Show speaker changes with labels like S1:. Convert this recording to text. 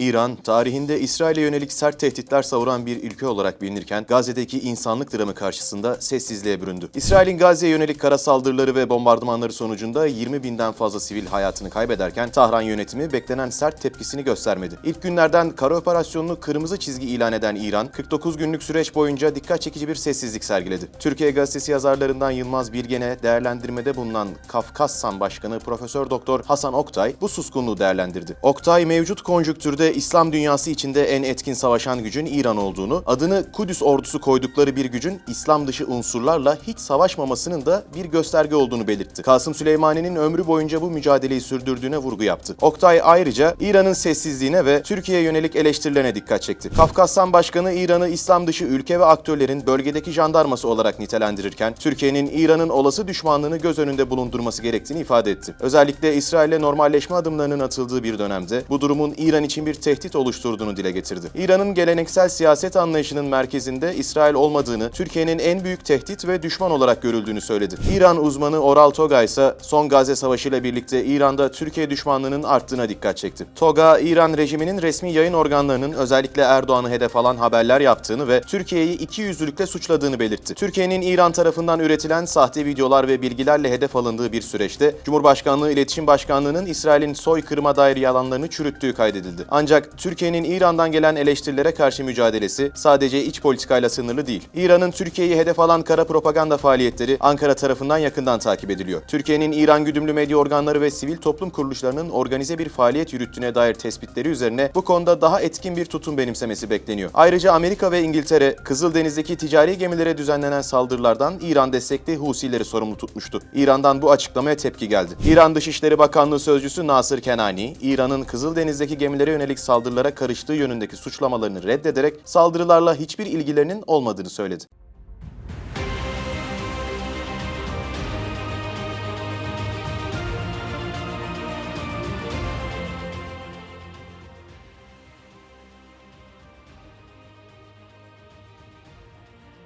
S1: İran, tarihinde İsrail'e yönelik sert tehditler savuran bir ülke olarak bilinirken Gazze'deki insanlık dramı karşısında sessizliğe büründü. İsrail'in Gazze'ye yönelik kara saldırıları ve bombardımanları sonucunda 20 binden fazla sivil hayatını kaybederken Tahran yönetimi beklenen sert tepkisini göstermedi. İlk günlerden kara operasyonunu kırmızı çizgi ilan eden İran, 49 günlük süreç boyunca dikkat çekici bir sessizlik sergiledi. Türkiye Gazetesi yazarlarından Yılmaz Bilgen'e değerlendirmede bulunan Kafkassan Başkanı Profesör Doktor Hasan Oktay bu suskunluğu değerlendirdi. Oktay mevcut konjüktürde İslam dünyası içinde en etkin savaşan gücün İran olduğunu, adını Kudüs ordusu koydukları bir gücün İslam dışı unsurlarla hiç savaşmamasının da bir gösterge olduğunu belirtti. Kasım Süleymani'nin ömrü boyunca bu mücadeleyi sürdürdüğüne vurgu yaptı. Oktay ayrıca İran'ın sessizliğine ve Türkiye'ye yönelik eleştirilerine dikkat çekti. Kafkassan Başkanı İran'ı İslam dışı ülke ve aktörlerin bölgedeki jandarması olarak nitelendirirken Türkiye'nin İran'ın olası düşmanlığını göz önünde bulundurması gerektiğini ifade etti. Özellikle İsrail'le normalleşme adımlarının atıldığı bir dönemde bu durumun İran için bir tehdit oluşturduğunu dile getirdi. İran'ın geleneksel siyaset anlayışının merkezinde İsrail olmadığını, Türkiye'nin en büyük tehdit ve düşman olarak görüldüğünü söyledi. İran uzmanı Oral Toga ise son Gazze Savaşı ile birlikte İran'da Türkiye düşmanlığının arttığına dikkat çekti. Toga, İran rejiminin resmi yayın organlarının özellikle Erdoğan'ı hedef alan haberler yaptığını ve Türkiye'yi iki yüzlülükle suçladığını belirtti. Türkiye'nin İran tarafından üretilen sahte videolar ve bilgilerle hedef alındığı bir süreçte Cumhurbaşkanlığı İletişim Başkanlığı'nın İsrail'in soykırıma dair yalanlarını çürüttüğü kaydedildi. Ancak Türkiye'nin İran'dan gelen eleştirilere karşı mücadelesi sadece iç politikayla sınırlı değil. İran'ın Türkiye'yi hedef alan kara propaganda faaliyetleri Ankara tarafından yakından takip ediliyor. Türkiye'nin İran güdümlü medya organları ve sivil toplum kuruluşlarının organize bir faaliyet yürüttüğüne dair tespitleri üzerine bu konuda daha etkin bir tutum benimsemesi bekleniyor. Ayrıca Amerika ve İngiltere, Kızıldeniz'deki ticari gemilere düzenlenen saldırılardan İran destekli Husileri sorumlu tutmuştu. İran'dan bu açıklamaya tepki geldi. İran Dışişleri Bakanlığı Sözcüsü Nasır Kenani, İran'ın Kızıldeniz'deki gemilere yönelik saldırılara karıştığı yönündeki suçlamalarını reddederek saldırılarla hiçbir ilgilerinin olmadığını söyledi.